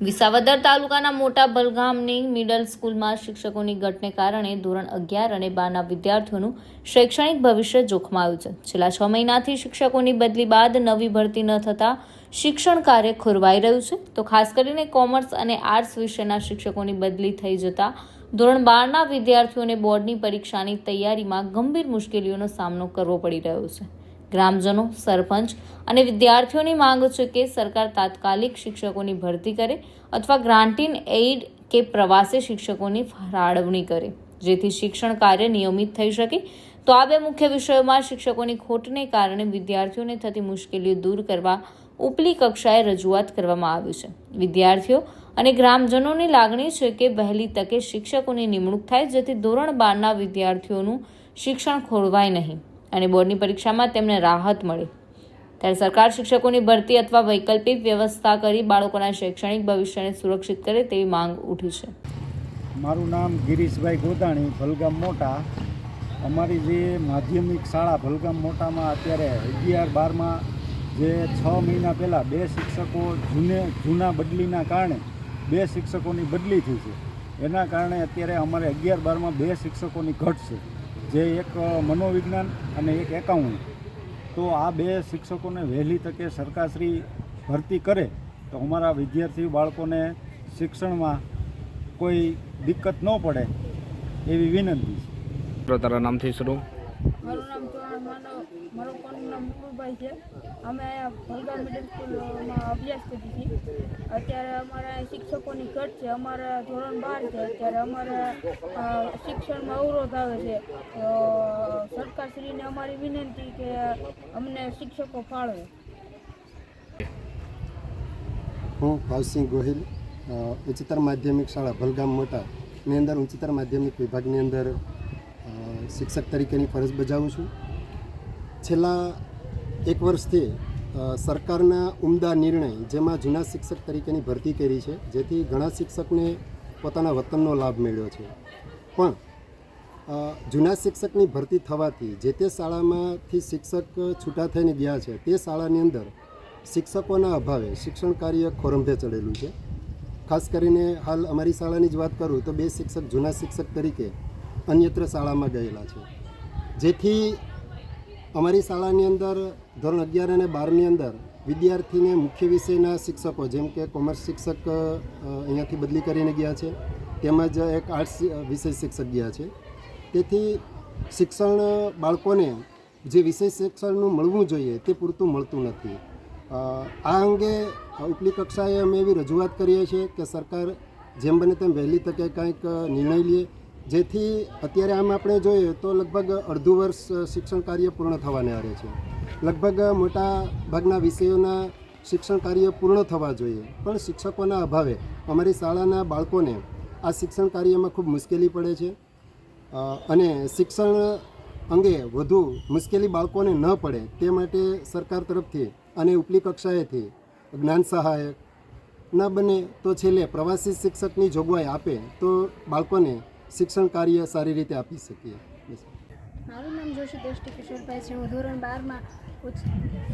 વિસાવદર તાલુકાના મોટા બલગામની મિડલ સ્કૂલમાં શિક્ષકોની ઘટને કારણે ધોરણ અગિયાર અને બારના વિદ્યાર્થીઓનું શૈક્ષણિક ભવિષ્ય જોખમાયું છે. છેલ્લા છ મહિનાથી શિક્ષકોની બદલી બાદ નવી ભરતી ન થતાં શિક્ષણ કાર્ય ખોરવાઈ રહ્યું છે. તો ખાસ કરીને કોમર્સ અને આર્ટ્સ વિષયના શિક્ષકોની બદલી થઈ જતા ધોરણ બારના વિદ્યાર્થીઓને બોર્ડની પરીક્ષાની તૈયારીમાં ગંભીર મુશ્કેલીઓનો સામનો કરવો પડી રહ્યો છે. ગ્રામજનો, સરપંચ અને વિદ્યાર્થીઓની માંગ છે કે સરકાર તાત્કાલિક શિક્ષકોની ભરતી કરે અથવા ગ્રાન્ટીન એઇડ કે પ્રવાસી શિક્ષકોની ફાળવણી કરે, જેથી શિક્ષણ કાર્ય નિયમિત થઈ શકે. તો આ બે મુખ્ય વિષયોમાં શિક્ષકોની ખોટને કારણે વિદ્યાર્થીઓને થતી મુશ્કેલીઓ દૂર કરવા ઉપલી કક્ષાએ રજૂઆત કરવામાં આવી છે. વિદ્યાર્થીઓ અને ગ્રામજનોની લાગણી છે કે વહેલી તકે શિક્ષકોની નિમણૂક થાય, જેથી ધોરણ બારના વિદ્યાર્થીઓનું શિક્ષણ ખોરવાય નહીં. અને બોર્ડની પરીક્ષામાં તેમને રાહત મળી. ત્યારે સરકાર શિક્ષકોની ભરતી અથવા વૈકલ્પિક વ્યવસ્થા કરી બાળકોના શૈક્ષણિક ભવિષ્યને સુરક્ષિત કરે તેવી માંગ ઉઠી છે. મારું નામ ગિરીશભાઈ ગોદાણી, ભલગામ મોટા. અમારી જે માધ્યમિક શાળા ભલગામ મોટામાં અત્યારે અગિયાર બારમાં જે છ મહિના પહેલાં બે શિક્ષકો જૂને, જૂના બદલીના કારણે બે શિક્ષકોની બદલી થઈ છે. એના કારણે અત્યારે અમારે અગિયાર બારમાં બે શિક્ષકોની ઘટ છે. જે એક મનોવિજ્ઞાન અને એક એકાઉન્ટ. તો આ બે શિક્ષકોને વહેલી તકે સરકારશ્રી ભરતી કરે તો અમારા વિદ્યાર્થી બાળકોને શિક્ષણમાં કોઈ દિક્કત ન પડે એવી વિનંતી છે. તારા નામથી શરૂ. મારું નામ ચૌહાણ માનવ મારું કોનું નામ મુકુભાઈ છે. અમે અહીંયા ભલગામ મિડલ સ્કૂલમાં અભ્યાસ કરી છીએ અત્યારે અમારા શિક્ષકોની ઘટ છે. અમારા ધોરણ બાર છે. અત્યારે અમારા શિક્ષણમાં અવરોધ આવે છે. તો સરકારશ્રીને અમારી વિનંતી કે અમને શિક્ષકો ફાળવે. હું ભાવસિંહ ગોહિલ ઉચ્ચતર માધ્યમિક શાળા ભલગામ મોટા. ની અંદર ઉચ્ચતર માધ્યમિક વિભાગની અંદર શિક્ષક તરીકેની ફરજ બજાવું છું. છેલ્લા એક વર્ષથી સરકારના ઉમદા નિર્ણય જેમાં જૂના શિક્ષક તરીકેની ભરતી કરી છે, જેથી ઘણા શિક્ષકને પોતાના વતનનો લાભ મળ્યો છે. પણ જૂના શિક્ષકની ભરતી થવાથી જે તે શાળામાંથી શિક્ષક છૂટા થઈને ગયા છે, તે શાળાની અંદર શિક્ષકોના અભાવે શિક્ષણ કાર્ય ખોરંભે ચડેલું છે. ખાસ કરીને હાલ અમારી શાળાની જ વાત કરું તો બે શિક્ષક જૂના શિક્ષક તરીકે અન્યત્ર શાળામાં ગયેલા છે. જેથી અમારી શાળાની અંદર ધોરણ અગિયાર અને બારની અંદર વિદ્યાર્થીને મુખ્ય વિષયના શિક્ષકો જેમ કે કોમર્સ શિક્ષક અહીંયાથી બદલી કરીને ગયા છે. તેમજ એક આર્ટ્સ વિષય શિક્ષક ગયા છે. તેથી શિક્ષણ બાળકોને જે વિષય શિક્ષણનું મળવું જોઈએ તે પૂરતું મળતું નથી. આ અંગે ઉપલી કક્ષાએ અમે એવી રજૂઆત કરીએ છીએ કે સરકાર જેમ બને તેમ વહેલી તકે કંઈક નિર્ણય લે જેથી અત્યારે આમ આપણે જોઈએ તો લગભગ અડધું વર્ષ શિક્ષણ કાર્ય પૂર્ણ થવાને આરે છે. લગભગ મોટા ભાગના વિષયોના શિક્ષણ કાર્ય પૂર્ણ થવા જોઈએ. પણ શિક્ષકોના અભાવે અમારી શાળાના બાળકોને આ શિક્ષણ કાર્યમાં ખૂબ મુશ્કેલી પડે છે. અને શિક્ષણ અંગે વધુ મુશ્કેલી બાળકોને ન પડે તે માટે સરકાર તરફથી અને ઉપલી કક્ષાએથી જ્ઞાન સહાયક ન બને તો છેલ્લે પ્રવાસી શિક્ષકની જોગવાઈ આપે તો બાળકોને શિક્ષણ કાર્ય સારી રીતે આપી શકીએ. મારું નામ જોશી દ્રષ્ટિ કિશોરભાઈ છે. હું ધોરણ બારમાં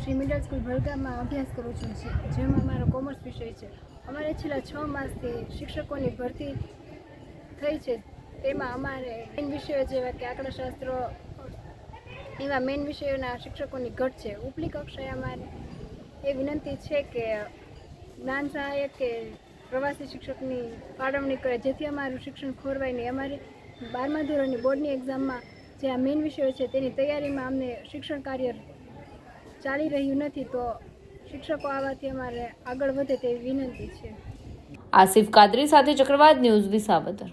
શ્રી મિડલ સ્કૂલ ભરગામમાં અભ્યાસ કરું છું. જેમાં મારો કોમર્સ વિષય છે. અમારે છેલ્લા છ માસથી શિક્ષકોની ભરતી થઈ છે. તેમાં અમારે મેઇન વિષયો જેવા કે આંકડાશાસ્ત્ર, એવા મેઇન વિષયોના શિક્ષકોની ઘટ છે. ઉપલી કક્ષાએ અમારે એ વિનંતી છે કે જ્ઞાન સહાયક કે પ્રવાસી શિક્ષકની ફાળવણી કરે, જેથી અમારું શિક્ષણ ખોરવાય નહીં. અમારે બારમા ધોરણની બોર્ડની એક્ઝામમાં જે આ મેઇન વિષયો છે તેની તૈયારીમાં અમને શિક્ષણ કાર્ય ચાલી રહ્યું નથી, તો શિક્ષકો આવવાથી અમારે આગળ વધે તેવી વિનંતી છે. આસિફ કાદરી સાથે ચક્રવાત ન્યૂઝ વિસાવદર.